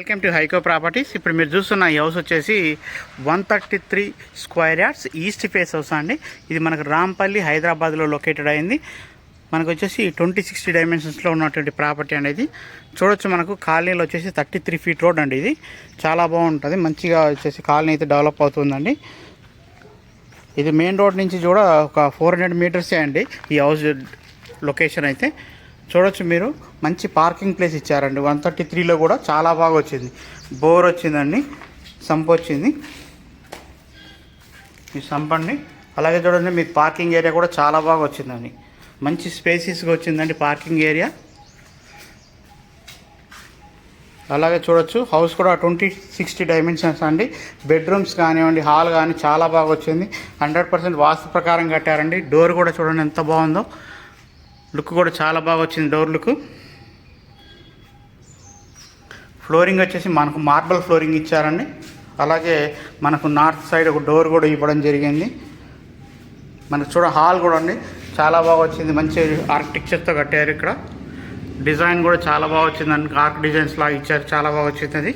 Welcome to హైకో properties. ఇప్పుడు మీరు చూస్తున్న ఈ హౌస్ వచ్చేసి one thirty three square yards east face house అండి. ఇది మనకు రాంపల్లి హైదరాబాద్లో లొకేటెడ్ అయింది. మనకు వచ్చేసి ట్వంటీ సిక్స్టీ డైమెన్షన్స్లో ఉన్నటువంటి ప్రాపర్టీ అనేది చూడొచ్చు మనకు కాలనీలో వచ్చేసి థర్టీ త్రీ ఫీట్ రోడ్ అండి ఇది. చాలా బాగుంటుంది. మంచిగా వచ్చేసి కాలనీ అయితే డెవలప్ అవుతుందండి. ఇది మెయిన్ రోడ్ నుంచి కూడా ఒక ఫోర్ హండ్రెడ్ మీటర్సే అండి ఈ హౌస్ లొకేషన్ అయితే. చూడొచ్చు మీరు. మంచి పార్కింగ్ ప్లేస్ ఇచ్చారండి. వన్ థర్టీ త్రీలో కూడా చాలా బాగా వచ్చింది. బోర్ వచ్చిందండి. సంప్ వచ్చింది. ఈ సంప్ అండి అలాగే చూడండి మీకు పార్కింగ్ ఏరియా కూడా చాలా బాగా వచ్చిందండి. మంచి స్పేసెస్గా వచ్చిందండి పార్కింగ్ ఏరియా. అలాగే చూడొచ్చు హౌస్ కూడా ట్వంటీ సిక్స్టీ డైమెన్షన్స్ అండి. బెడ్రూమ్స్ కానివ్వండి హాల్ కానీ చాలా బాగా వచ్చింది. హండ్రెడ్ పర్సెంట్ వాస్తు ప్రకారం కట్టారండి. డోర్ కూడా చూడండి ఎంత బాగుందో. లుక్ కూడా చాలా బాగా వచ్చింది డోర్ లుక్. ఫ్లోరింగ్ వచ్చేసి మనకు మార్బల్ ఫ్లోరింగ్ ఇచ్చారండి. అలాగే మనకు నార్త్ సైడ్ ఒక డోర్ కూడా ఇవ్వడం జరిగింది. మనకు చూడ హాల్ కూడా అండి చాలా బాగా వచ్చింది. మంచి ఆర్కిటెక్చర్తో కట్టారు ఇక్కడ. డిజైన్ కూడా చాలా బాగా వచ్చింది. అండి ఆర్క్ డిజైన్స్ లాగా ఇచ్చారు. చాలా బాగా వచ్చింది. అది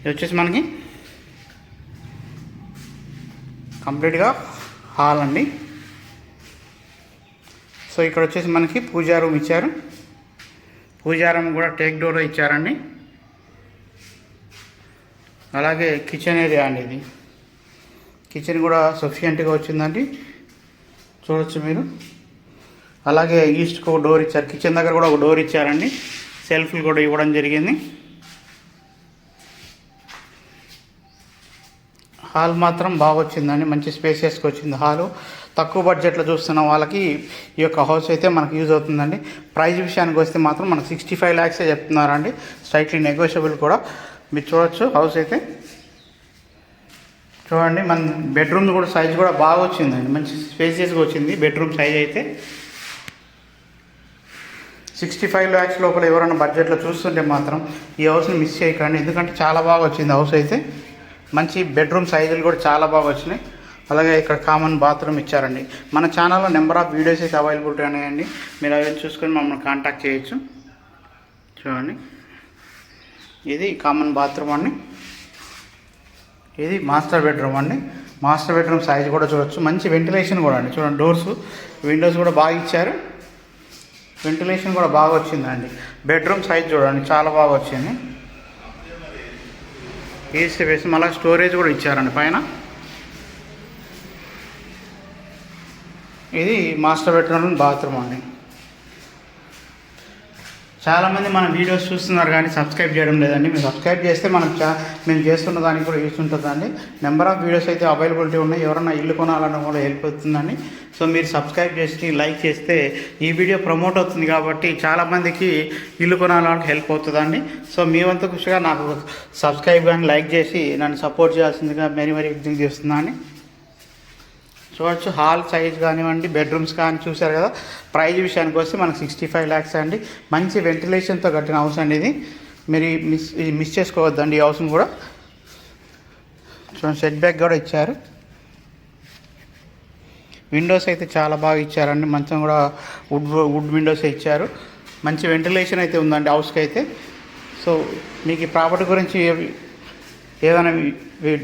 ఇది వచ్చేసి మనకి కంప్లీట్గా హాల్ అండి. సో ఇక్కడ వచ్చేసి మనకి పూజా రూమ్ ఇచ్చారు. పూజా రూమ్ కూడా టేక్ డోర్ ఇచ్చారండి. అలాగే కిచెన్ ఏరియా అండి ఇది. కిచెన్ కూడా సఫిషియెంట్గా వచ్చిందండి. చూడొచ్చు మీరు. అలాగే ఈస్ట్కి ఒక డోర్ ఇచ్చారు. కిచెన్ దగ్గర కూడా ఒక డోర్ ఇచ్చారండి. సెల్ఫ్లు కూడా ఇవ్వడం జరిగింది. హాల్ మాత్రం బాగా వచ్చిందండి. మంచి స్పేసెస్కి వచ్చింది. హాలు తక్కువ బడ్జెట్లో చూస్తున్న వాళ్ళకి ఈ యొక్క హౌస్ అయితే మనకు యూజ్ అవుతుందండి. ప్రైస్ విషయానికి వస్తే మాత్రం మనకు సిక్స్టీ ఫైవ్ ల్యాక్సే చెప్తున్నారండి. స్ట్రైట్లీ నెగోషియబుల్ కూడా. మీరు చూడొచ్చు హౌస్ అయితే. చూడండి మన బెడ్రూమ్ కూడా సైజ్ కూడా బాగా వచ్చిందండి. మంచి స్పేసియస్గా వచ్చింది. బెడ్రూమ్ సైజ్ అయితే. సిక్స్టీ ఫైవ్ ల్యాక్స్ లోపల ఎవరైనా బడ్జెట్లో చూస్తుంటే మాత్రం ఈ హౌస్ని మిస్ చేయకండి. ఎందుకంటే చాలా బాగా వచ్చింది హౌస్ అయితే. మంచి బెడ్రూమ్ సైజులు కూడా చాలా బాగా వచ్చినాయి. అలాగే ఇక్కడ కామన్ బాత్రూమ్ ఇచ్చారండి. మన ఛానల్లో నెంబర్ ఆఫ్ వీడియోస్ అయితే అవైలబిలిటీ ఉన్నాయండి. మీరు అవి చూసుకొని మమ్మల్ని కాంటాక్ట్ చేయొచ్చు. చూడండి. ఇది కామన్ బాత్రూమ్ అండి. ఇది మాస్టర్ బెడ్రూమ్ అండి. మాస్టర్ బెడ్రూమ్ సైజ్ కూడా చూడొచ్చు. మంచి వెంటిలేషన్ కూడా అండి. చూడండి డోర్స్ విండోస్ కూడా బాగా ఇచ్చారు. వెంటిలేషన్ కూడా బాగా వచ్చిందండి. బెడ్రూమ్ సైజ్ చూడండి చాలా బాగా వచ్చింది. ఏసీ వేసి మళ్ళీ స్టోరేజ్ కూడా ఇచ్చారండి పైన. ఇది మాస్టర్ బెడ్రూమ్ బాత్రూమ్ అండి. చాలామంది మన వీడియోస్ చూస్తున్నారు కానీ సబ్స్క్రైబ్ చేయడం లేదండి. మీరు సబ్స్క్రైబ్ చేస్తే మనకు చా మేము చేస్తున్న దానికి కూడా యూస్ ఉంటుందండి. నెంబర్ ఆఫ్ వీడియోస్ అయితే అవైలబిలిటీ ఉన్నాయి. ఎవరన్నా ఇల్లు కొనాలన్నా కూడా హెల్ప్ అవుతుందండి. సో మీరు సబ్స్క్రైబ్ చేసి లైక్ చేస్తే ఈ వీడియో ప్రమోట్ అవుతుంది కాబట్టి చాలామందికి ఇల్లు కొనాలని హెల్ప్ అవుతుందండి. సో మీ వంతు కృషిగా నాకు సబ్స్క్రైబ్ కానీ లైక్ చేసి నన్ను సపోర్ట్ చేయాల్సిందిగా మరీ మరీ విజ్ఞప్తి చేస్తున్నాను చూడొచ్చు హాల్ సైజ్ కానివ్వండి బెడ్రూమ్స్ కానీ చూసారు కదా ప్రైజ్ విషయానికి వస్తే మనకు సిక్స్టీ ఫైవ్ ల్యాక్స్ అండి. మంచి వెంటిలేషన్తో కట్టిన హౌస్ అండి ఇది. మీరు మిస్ మిస్ చేసుకోవద్దండి ఈ హౌస్ని కూడా. చూడండి సెట్ బ్యాక్ కూడా ఇచ్చారు. విండోస్ అయితే చాలా బాగా ఇచ్చారండి. మంచం కూడా వుడ్ వుడ్ విండోస్ ఇచ్చారు. మంచి వెంటిలేషన్ అయితే ఉందండి హౌస్కి అయితే. సో మీకు ఈ ప్రాపర్టీ గురించి ఏదైనా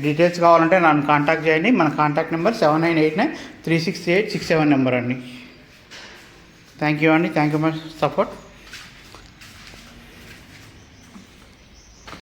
డీటెయిల్స్ కావాలంటే నన్ను కాంటాక్ట్ చేయండి. మన contact number seven nine eight nine three six eight six seven number అండి. థ్యాంక్ యూ అండి. Thank you much support